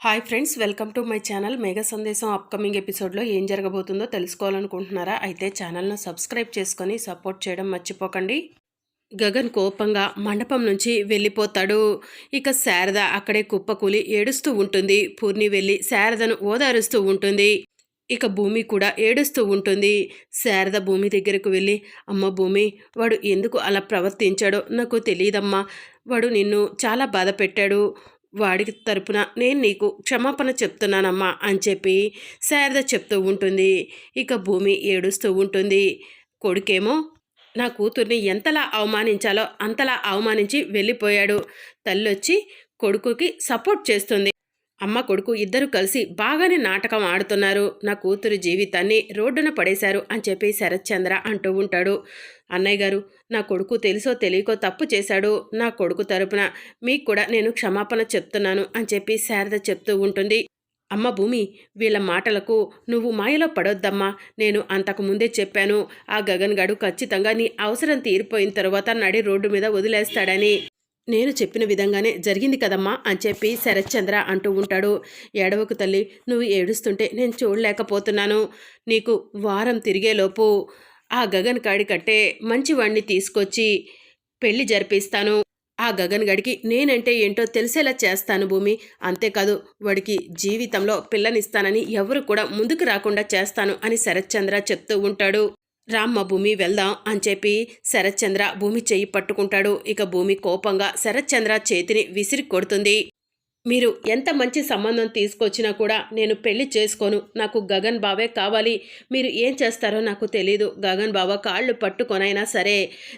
Hi friends welcome to my channel Megha Sandesam upcoming ఎపిసోడ్లో ఏం జరగబోతుందో తెలుసుకోవాలనుకుంటున్నారా? అయితే ఛానల్ను సబ్స్క్రైబ్ చేసుకొని సపోర్ట్ చేయడం మర్చిపోకండి. గగన్ కోపంగా మండపం నుంచి వెళ్ళిపోతాడు. ఇక శారద అక్కడే కుప్పకూలి ఏడుస్తూ ఉంటుంది. పూర్ణి వెళ్ళి శారదను ఓదారుస్తూ ఉంటుంది. ఇక భూమి కూడా ఏడుస్తూ ఉంటుంది. శారద భూమి దగ్గరకు వెళ్ళి అమ్మ భూమి వాడు ఎందుకు అలా ప్రవర్తించాడో నాకు తెలియదమ్మా. వాడు నిన్ను చాలా బాధ పెట్టాడు వాడికి తరపున నేను నీకు క్షమాపణ చెప్తున్నానమ్మా అని చెప్పి శారద చెప్తూ ఉంటుంది. ఇక భూమి ఏడుస్తూ ఉంటుంది. కొడుకేమో నా కూతుర్ని ఎంతలా అవమానించాలో అంతలా అవమానించి వెళ్ళిపోయాడు. తల్లొచ్చి కొడుకుకి సపోర్ట్ చేస్తుంది. అమ్మ కొడుకు ఇద్దరు కలిసి బాగానే నాటకం ఆడుతున్నారు. నా కూతురు జీవితాన్ని రోడ్డున పడేశారు అని చెప్పి శరత్చంద్ర అంటూ ఉంటాడు. అన్నయ్య గారు నా కొడుకు తెలుసో తెలియకో తప్పు చేశాడు. నా కొడుకు తరపున మీకు కూడా నేను క్షమాపణ చెప్తున్నాను అని చెప్పి శారద చెప్తూ ఉంటుంది. అమ్మ భూమి వీళ్ళ మాటలకు నువ్వు మాయలో పడొద్దమ్మా. నేను అంతకు ముందే చెప్పాను. ఆ గగన్ గడు ఖచ్చితంగా నీ అవసరం తీరిపోయిన తర్వాత నడి రోడ్డు మీద వదిలేస్తాడని. నేను చెప్పిన విధంగానే జరిగింది కదమ్మా అని చెప్పి శరత్చంద్ర అంటూ ఉంటాడు. ఏడవకు తల్లి నువ్వు ఏడుస్తుంటే నేను చూడలేకపోతున్నాను. నీకు వారం తిరిగేలోపు ఆ గగన్ కాడి కట్టే మంచి వాణ్ణి తీసుకొచ్చి పెళ్ళి జరిపిస్తాను. ఆ గగన్ గడికి నేనంటే ఏంటో తెలిసేలా చేస్తాను భూమి. అంతేకాదు వాడికి జీవితంలో పిల్లనిస్తానని ఎవరు కూడా ముందుకు రాకుండా చేస్తాను అని శరత్చంద్ర చెప్తూ ఉంటాడు. రామ్మ భూమి వెళ్దాం అని చెప్పి శరత్చంద్ర భూమి చెయ్యి పట్టుకుంటాడు. ఇక భూమి కోపంగా శరత్చంద్ర చేతిని విసిరి కొడుతుంది. మీరు ఎంత మంచి సంబంధం తీసుకొచ్చినా కూడా నేను పెళ్ళి చేసుకోను. నాకు గగన్ బావే కావాలి. మీరు ఏం చేస్తారో నాకు తెలీదు. గగన్ బావ కాళ్ళు పట్టుకొనైనా సరే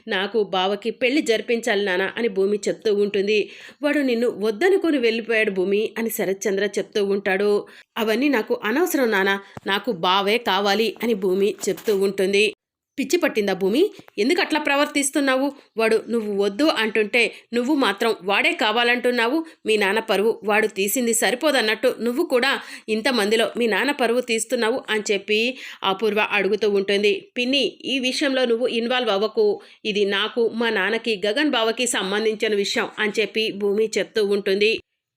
నాకు బావకి పెళ్ళి జరిపించాలి నానా అని భూమి చెప్తూ ఉంటుంది. వాడు నిన్ను వద్దనుకొని వెళ్ళిపోయాడు భూమి అని శరత్చంద్ర చెప్తూ ఉంటాడు. అవన్నీ నాకు అనవసరం నాన్న నాకు బావే కావాలి అని భూమి చెప్తూ ఉంటుంది. పిచ్చి పట్టిందా భూమి? ఎందుకు అట్లా ప్రవర్తిస్తున్నావు? వాడు నువ్వు వద్దు అంటుంటే నువ్వు మాత్రం వాడే కావాలంటున్నావు. మీ నాన్న పరువు వాడు తీసింది సరిపోదన్నట్టు నువ్వు కూడా ఇంతమందిలో మీ నాన్న పరువు తీస్తున్నావు అని చెప్పి అపూర్వ అడుగుతూ ఉంటుంది. పిన్ని ఈ విషయంలో నువ్వు ఇన్వాల్వ్ అవ్వకు. ఇది నాకు మా నాన్నకి గగన్ బావకి సంబంధించిన విషయం అని చెప్పి భూమి చెప్తూ ఉంటుంది.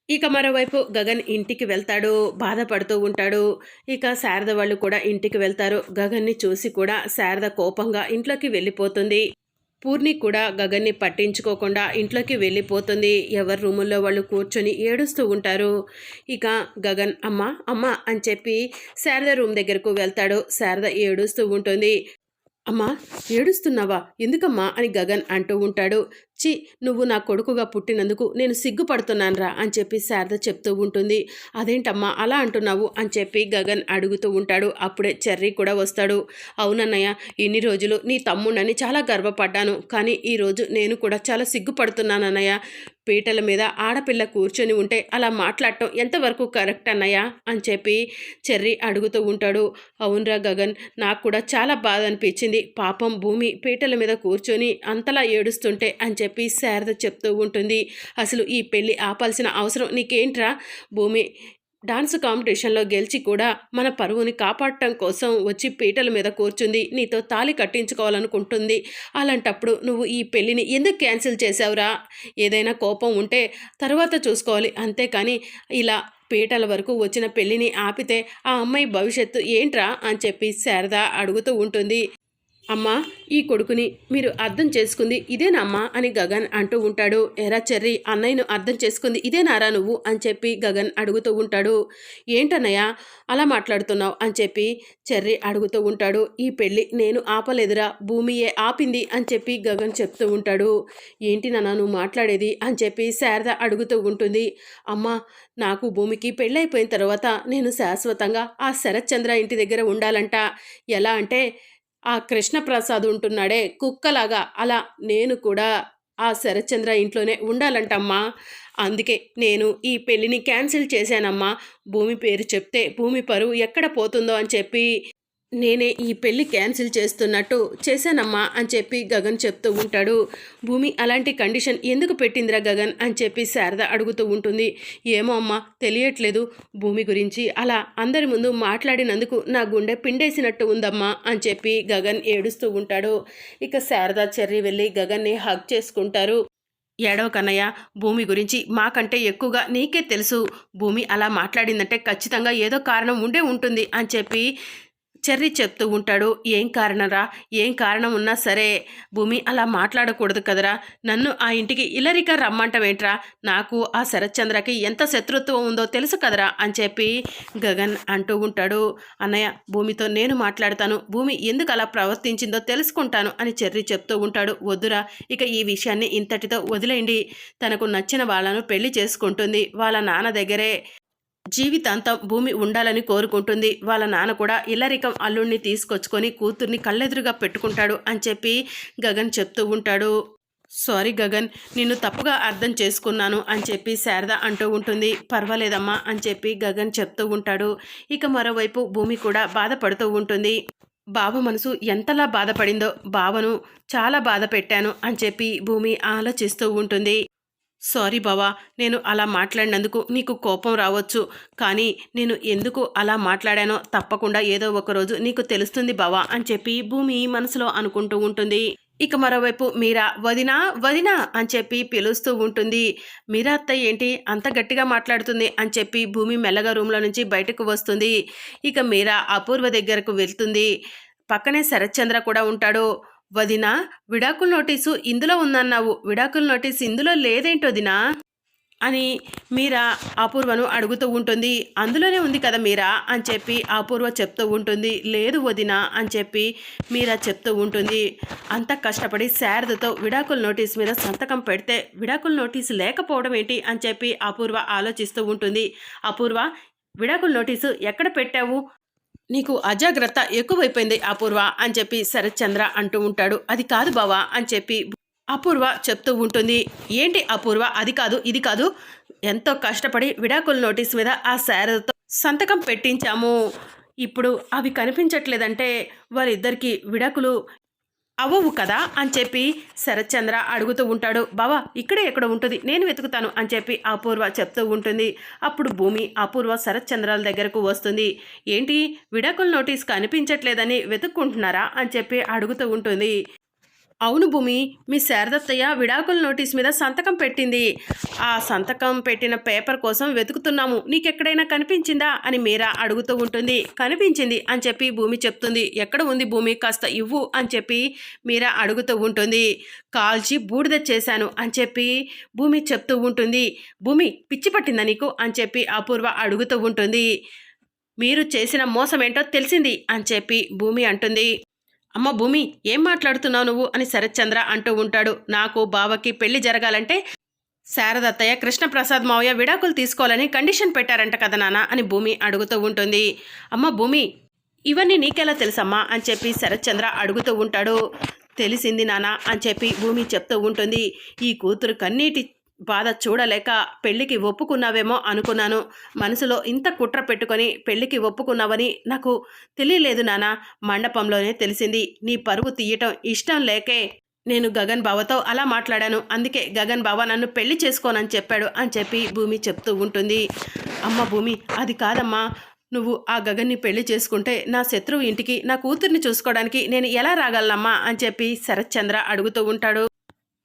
ఇక మరోవైపు గగన్ ఇంటికి వెళ్తాడు బాధపడుతూ ఉంటాడు. ఇక శారద వాళ్ళు కూడా ఇంటికి వెళ్తారు. గగన్ని చూసి కూడా శారద కోపంగా ఇంట్లోకి వెళ్ళిపోతుంది. పూర్ణి కూడా గగన్ని పట్టించుకోకుండా ఇంట్లోకి వెళ్ళిపోతుంది. ఎవరి రూముల్లో వాళ్ళు కూర్చొని ఏడుస్తూ ఉంటారు. ఇక గగన్ అమ్మ అమ్మ అని చెప్పి శారద రూమ్ దగ్గరకు వెళ్తాడు. శారద ఏడుస్తూ ఉంటుంది. అమ్మా ఏడుస్తున్నావా? ఎందుకమ్మా? అని గగన్ అంటూ ఉంటాడు. చి నువ్వు నా కొడుకుగా పుట్టినందుకు నేను సిగ్గుపడుతున్నానురా అని చెప్పి శారద చెప్తూ ఉంటుంది. అదేంటమ్మా అలా అంటున్నావు అని చెప్పి గగన్ అడుగుతూ ఉంటాడు. అప్పుడే చెర్రీ కూడా వస్తాడు. అవునన్నయ్య ఇన్ని రోజులు నీ తమ్ముడని చాలా గర్వపడ్డాను. కానీ ఈరోజు నేను కూడా చాలా సిగ్గుపడుతున్నానన్నయ్య. పీటల మీద ఆడపిల్ల కూర్చొని ఉంటే అలా మాట్లాడటం ఎంతవరకు కరెక్ట్ అన్నయ్యా? అని చెప్పి చెర్రీ అడుగుతూ ఉంటాడు. అవునరా గగన్ నాకు కూడా చాలా బాధ అనిపించింది. పాపం భూమి పీటల మీద కూర్చొని అంతలా ఏడుస్తుంటే అని చెప్పి శారద చెప్తూ ఉంటుంది. అసలు ఈ పెళ్ళి ఆపాల్సిన అవసరం నీకేంట్రా? భూమి డాన్స్ కాంపిటీషన్లో గెలిచి కూడా మన పరువుని కాపాడటం కోసం వచ్చి పీటల మీద కూర్చుంది. నీతో తాలి కట్టించుకోవాలనుకుంటుంది. అలాంటప్పుడు నువ్వు ఈ పెళ్ళిని ఎందుకు క్యాన్సిల్ చేసావురా ఏదైనా కోపం ఉంటే తర్వాత చూసుకోవాలి. అంతేకాని ఇలా పీటల వరకు వచ్చిన పెళ్ళిని ఆపితే ఆ అమ్మాయి భవిష్యత్తు ఏంట్రా? అని చెప్పి శారద అడుగుతూ ఉంటుంది. అమ్మా ఈ కొడుకుని మీరు అర్థం చేసుకుంది ఇదేనమ్మా అని గగన్ అంటూ ఉంటాడు. ఎరా చెర్రి అన్నయ్యను అర్థం చేసుకుంది ఇదేనారా నువ్వు అని చెప్పి గగన్ అడుగుతూ ఉంటాడు. ఏంటన్నయ్య అలా మాట్లాడుతున్నావు అని చెప్పి చెర్రి అడుగుతూ ఉంటాడు. ఈ పెళ్ళి నేను ఆపలేదురా భూమియే ఆపింది అని చెప్పి గగన్ చెప్తూ ఉంటాడు. ఏంటి నాన్న నువ్వు మాట్లాడేది అని చెప్పి శారద అడుగుతూ ఉంటుంది. అమ్మా నాకు భూమికి పెళ్ళైపోయిన తర్వాత నేను శాశ్వతంగా ఆ శరత్చంద్ర ఇంటి దగ్గర ఉండాలంట. ఎలా అంటే ఆ కృష్ణప్రసాద్ ఉంటున్నాడే కుక్కలాగా. అలా నేను కూడా ఆ శరత్చంద్ర ఇంట్లోనే ఉండాలంటమ్మా. అందుకే నేను ఈ పెళ్ళిని క్యాన్సిల్ చేశానమ్మా. భూమి పేరు చెప్తే భూమి పరువు ఎక్కడ పోతుందో అని చెప్పి నేనే ఈ పెళ్ళి క్యాన్సిల్ చేస్తున్నట్టు చేశానమ్మా అని చెప్పి గగన్ చెప్తూ ఉంటాడు. భూమి అలాంటి కండిషన్ ఎందుకు పెట్టిందిరా గగన్ అని చెప్పి శారద అడుగుతూ ఉంటుంది. ఏమో అమ్మా తెలియట్లేదు. భూమి గురించి అలా అందరి ముందు మాట్లాడినందుకు నా గుండె పిండేసినట్టు ఉందమ్మా అని చెప్పి గగన్ ఏడుస్తూ ఉంటాడు. ఇక శారద చెర్రి వెళ్ళి గగన్ని హగ్ చేసుకుంటారు. ఏడవ కన్నయ్య భూమి గురించి మాకంటే ఎక్కువగా నీకే తెలుసు. భూమి అలా మాట్లాడిందంటే ఖచ్చితంగా ఏదో కారణం ఉండే ఉంటుంది అని చెప్పి చెర్రీ చెప్తూ ఉంటాడు ఏం కారణరా? ఏం కారణం ఉన్నా సరే భూమి అలా మాట్లాడకూడదు కదరా? నన్ను ఆ ఇంటికి ఇలరిగా రమ్మంటమేంట్రా నాకు ఆ శరత్చంద్రకి ఎంత శత్రుత్వం ఉందో తెలుసు కదరా? అని చెప్పి గగన్ అంటూ ఉంటాడు. అన్నయ్య భూమితో నేను మాట్లాడతాను. భూమి ఎందుకు అలా ప్రవర్తించిందో తెలుసుకుంటాను అని చెర్రి చెప్తూ ఉంటాడు. వద్దురా ఇక ఈ విషయాన్ని ఇంతటితో వదిలేయండి. తనకు నచ్చిన వాళ్ళను పెళ్ళి చేసుకుంటుంది. వాళ్ళ నాన్న దగ్గరే జీవితాంతం భూమి ఉండాలని కోరుకుంటుంది. వాళ్ళ నాన్న కూడా ఇల్లరికం అల్లుడిని తీసుకొచ్చుకొని కూతుర్ని కళ్ళెదురుగా పెట్టుకుంటాడు అని చెప్పి గగన్ చెప్తూ ఉంటాడు. సారీ గగన్ నిన్ను తప్పుగా అర్థం చేసుకున్నాను అని చెప్పి శారద అంటూ ఉంటుంది. పర్వాలేదమ్మా అని చెప్పి గగన్ చెప్తూ ఉంటాడు. ఇక మరోవైపు భూమి కూడా బాధపడుతూ ఉంటుంది. బావ మనసు ఎంతలా బాధపడిందో బావను చాలా బాధ పెట్టాను అని చెప్పి భూమి ఆలోచిస్తూ ఉంటుంది. సారీ బావా నేను అలా మాట్లాడినందుకు నీకు కోపం రావచ్చు. కానీ నేను ఎందుకు అలా మాట్లాడానో తప్పకుండా ఏదో ఒకరోజు నీకు తెలుస్తుంది బావా అని చెప్పి భూమి మనసులో అనుకుంటూ ఉంటుంది. ఇక మరోవైపు మీరా వదినా వదినా అని చెప్పి పిలుస్తూ ఉంటుంది. మీరా అత్తయ్య ఏంటి? అంత గట్టిగా మాట్లాడుతుంది అని చెప్పి భూమి మెల్లగా రూమ్లో నుంచి బయటకు వస్తుంది. ఇక మీరా అపూర్వ దగ్గరకు వెళ్తుంది. పక్కనే శరత్చంద్ర కూడా ఉంటాడు. వదినా విడాకుల నోటీసు ఇందులో ఉందన్నావు. విడాకుల నోటీసు ఇందులో లేదేంటోదినా అని మీరా అపూర్వను అడుగుతూ ఉంటుంది. అందులోనే ఉంది కదా మీరా? అని చెప్పి అపూర్వ చెప్తూ ఉంటుంది. లేదు వదినా అని చెప్పి మీరా చెప్తూ ఉంటుంది. అంత కష్టపడి శారదతో విడాకుల నోటీస్ మీద సంతకం పెడితే విడాకుల నోటీసు లేకపోవడం ఏంటి? అని చెప్పి అపూర్వ ఆలోచిస్తూ ఉంటుంది. అపూర్వ విడాకుల నోటీసు ఎక్కడ పెట్టావు? నీకు అజాగ్రత్త ఎక్కువైపోయింది అపూర్వ అని చెప్పి శరత్చంద్ర అంటూ ఉంటాడు. అది కాదు బావా అని చెప్పి అపూర్వ చెప్తూ ఉంటుంది. ఏంటి అపూర్వ? అది కాదు ఇది కాదు. ఎంతో కష్టపడి విడాకుల నోటీస్ మీద ఆ శారదతో సంతకం పెట్టించాము. ఇప్పుడు అవి కనిపించట్లేదంటే వారిద్దరికీ విడాకులు అవ్వవు కదా? అని చెప్పి శరత్చంద్ర అడుగుతూ ఉంటాడు. బావా ఇక్కడే ఎక్కడ ఉంటుంది. నేను వెతుకుతాను అని చెప్పి అపూర్వ చెప్తూ ఉంటుంది. అప్పుడు భూమి అపూర్వ శరత్చంద్రాల దగ్గరకు వస్తుంది. ఏంటి? విడాకుల నోటీస్ కనిపించట్లేదని వెతుక్కుంటున్నారా? అని చెప్పి అడుగుతూ ఉంటుంది. అవును భూమి మీ శారదత్తయ్య విడాకుల నోటీస్ మీద సంతకం పెట్టింది. ఆ సంతకం పెట్టిన పేపర్ కోసం వెతుకుతున్నాము. నీకెక్కడైనా కనిపించిందా? అని మీరా అడుగుతూ ఉంటుంది. కనిపించింది అని చెప్పి భూమి చెప్తుంది. ఎక్కడ ఉంది భూమి? కాస్త ఇవ్వు అని చెప్పి మీరా అడుగుతూ ఉంటుంది. కాల్చి బూడిద చేశాను అని చెప్పి భూమి చెప్తూ ఉంటుంది. భూమి పిచ్చి పట్టిందా నీకు? అని చెప్పి అపూర్వ అడుగుతూ ఉంటుంది. మీరు చేసిన మోసం ఏంటో తెలిసింది అని చెప్పి భూమి అంటుంది. అమ్మ భూమి ఏం మాట్లాడుతున్నావు నువ్వు? అని శరత్చంద్ర అంటూ ఉంటాడు. నాకు బావకి పెళ్ళి జరగాలంటే శారదత్తయ్య కృష్ణప్రసాద్ మావయ్య విడాకులు తీసుకోవాలని కండిషన్ పెట్టారంట కదా నాన్న అని భూమి అడుగుతూ ఉంటుంది. అమ్మ భూమి ఇవన్నీ నీకెలా తెలుసమ్మా? అని చెప్పి శరత్చంద్ర అడుగుతూ ఉంటాడు. తెలిసింది నానా అని చెప్పి భూమి చెప్తూ ఉంటుంది. ఈ కూతురు కన్నీటి బాధ చూడలేక పెళ్ళికి ఒప్పుకున్నావేమో అనుకున్నాను. మనసులో ఇంత కుట్ర పెట్టుకొని పెళ్ళికి ఒప్పుకున్నావని నాకు తెలియలేదు నాన్న మండపంలోనే తెలిసింది. నీ పరువు తీయటం ఇష్టం లేకే నేను గగన్ బావతో అలా మాట్లాడాను. అందుకే గగన్ బావ నన్ను పెళ్ళి చేసుకోనని చెప్పాడు అని చెప్పి భూమి చెప్తూ ఉంటుంది. అమ్మ భూమి అది కాదమ్మా. నువ్వు ఆ గగన్ని పెళ్ళి చేసుకుంటే నా శత్రువు ఇంటికి నా కూతుర్ని చూసుకోవడానికి నేను ఎలా రాగలనమ్మా అని చెప్పి శరత్చంద్ర అడుగుతూ ఉంటాడు.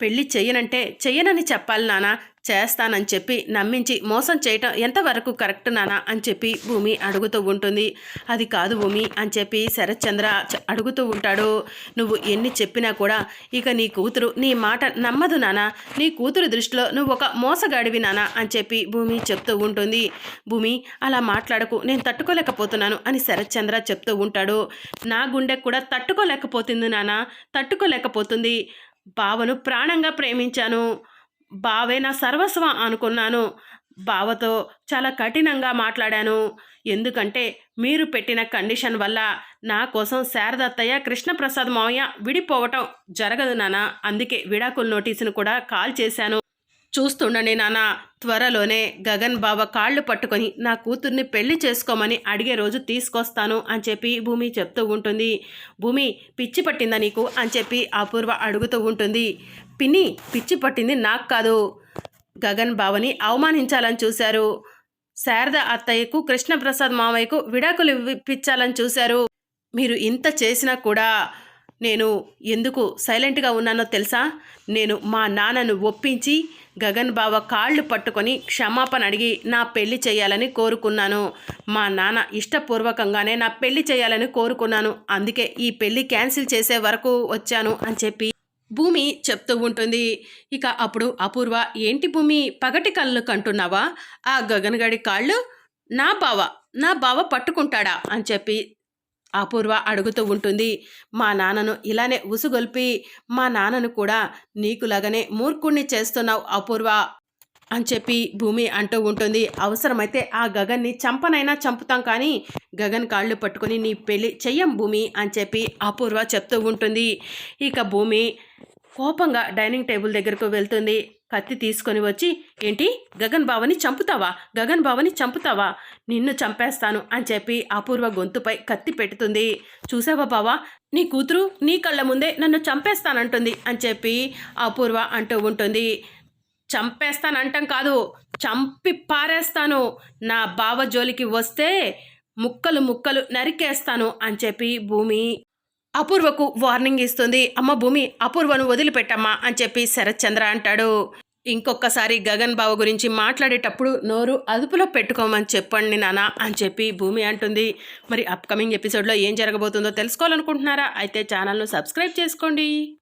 పెళ్ళి చెయ్యనంటే చెయ్యనని చెప్పాలి నానా చేస్తానని చెప్పి నమ్మించి మోసం చేయటం ఎంతవరకు కరెక్ట్ నానా అని చెప్పి భూమి అడుగుతూ ఉంటుంది. అది కాదు భూమి అని చెప్పి శరత్చంద్ర అడుగుతూ ఉంటాడు. నువ్వు ఎన్ని చెప్పినా కూడా ఇక నీ కూతురు నీ మాట నమ్మదు నానా. నీ కూతురు దృష్టిలో నువ్వు ఒక మోసగాడివి నానా అని చెప్పి భూమి చెప్తూ ఉంటుంది. భూమి అలా మాట్లాడకు నేను తట్టుకోలేకపోతున్నాను అని శరత్చంద్ర చెప్తూ ఉంటాడు. నా గుండె కూడా తట్టుకోలేకపోతుంది నానా తట్టుకోలేకపోతుంది. బావను ప్రాణంగా ప్రేమించాను. బావే నా సర్వస్వం అనుకున్నాను. బావతో చాలా కఠినంగా మాట్లాడాను. ఎందుకంటే మీరు పెట్టిన కండిషన్ వల్ల నా కోసం శారదత్తయ్య కృష్ణప్రసాద్ మావయ్య విడిపోవటం జరగదు నానా అందుకే విడాకుల నోటీసును కూడా కాల్ చేశాను. చూస్తుండండి నాన్న త్వరలోనే గగన్ బావ కాళ్ళు పట్టుకొని నా కూతుర్ని పెళ్ళి చేసుకోమని అడిగే రోజు తీసుకొస్తాను అని చెప్పి భూమి చెప్తూ ఉంటుంది. భూమి పిచ్చి పట్టిందా నీకు? అని చెప్పి అపూర్వ అడుగుతూ ఉంటుంది. పిన్ని పిచ్చి పట్టింది నాకు కాదు. గగన్ బావని అవమానించాలని చూశారు. శారద అత్తయ్యకు కృష్ణప్రసాద్ మావయ్యకు విడాకులు ఇప్పించాలని చూశారు. మీరు ఇంత చేసినా కూడా నేను ఎందుకు సైలెంట్గా ఉన్నానో తెలుసా? నేను మా నాన్నను ఒప్పించి గగన్ బావ కాళ్ళు పట్టుకొని క్షమాపణ అడిగి నా పెళ్ళి చేయాలని కోరుకున్నాను. మా నాన్న ఇష్టపూర్వకంగానే నా పెళ్ళి చేయాలని కోరుకున్నాను. అందుకే ఈ పెళ్ళి క్యాన్సిల్ చేసే వరకు వచ్చాను అని చెప్పి భూమి చెప్తూ ఉంటుంది. ఇక అప్పుడు అపూర్వ ఏంటి భూమి పగటి కళ్ళు కంటున్నావా? ఆ గగన్ గడి కాళ్ళు నా బావ నా బావ పట్టుకుంటాడా? అని చెప్పి అపూర్వ అడుగుతూ ఉంటుంది. మా నాన్నను ఇలానే ఉసుగొల్పి మా నాన్నను కూడా నీకులాగానే మూర్ఖుణ్ణి చేస్తున్నావు అపూర్వ అని చెప్పి భూమి అంటూ ఉంటుంది. అవసరమైతే ఆ గగన్ని చంపనైనా చంపుతాం కానీ గగన్ కాళ్ళు పట్టుకొని నీ పెళ్ళి చెయ్యం భూమి అని చెప్పి అపూర్వ చెప్తూ ఉంటుంది. ఇక భూమి కోపంగా డైనింగ్ టేబుల్ దగ్గరకు వెళ్తుంది. కత్తి తీసుకొని వచ్చి ఏంటి? గగన్ బావని చంపుతావా? గగన్ బావని చంపుతావా? నిన్ను చంపేస్తాను అని చెప్పి అపూర్వ గొంతుపై కత్తి పెడుతుంది చూసావా బావా? నీ కూతురు నీ కళ్ళ ముందే నన్ను చంపేస్తానంటుంది అని చెప్పి అపూర్వ అంటూ ఉంటుంది. చంపేస్తానంటాం కాదు చంపి పారేస్తాను. నా బావ జోలికి వస్తే ముక్కలు ముక్కలు నరికేస్తాను అని చెప్పి భూమి అపూర్వకు వార్నింగ్ ఇస్తుంది. అమ్మ భూమి అపూర్వను వదిలిపెట్టమ్మా అని చెప్పి శరత్చంద్ర అంటాడు. ఇంకొకసారి గగన్ బావ గురించి మాట్లాడేటప్పుడు నోరు అదుపులో పెట్టుకోమని చెప్పండి నాన్న అని చెప్పి భూమి అంటుంది. మరి అప్కమింగ్ ఎపిసోడ్లో ఏం జరగబోతుందో తెలుసుకోవాలనుకుంటున్నారా? అయితే ఛానల్ను సబ్స్క్రైబ్ చేసుకోండి.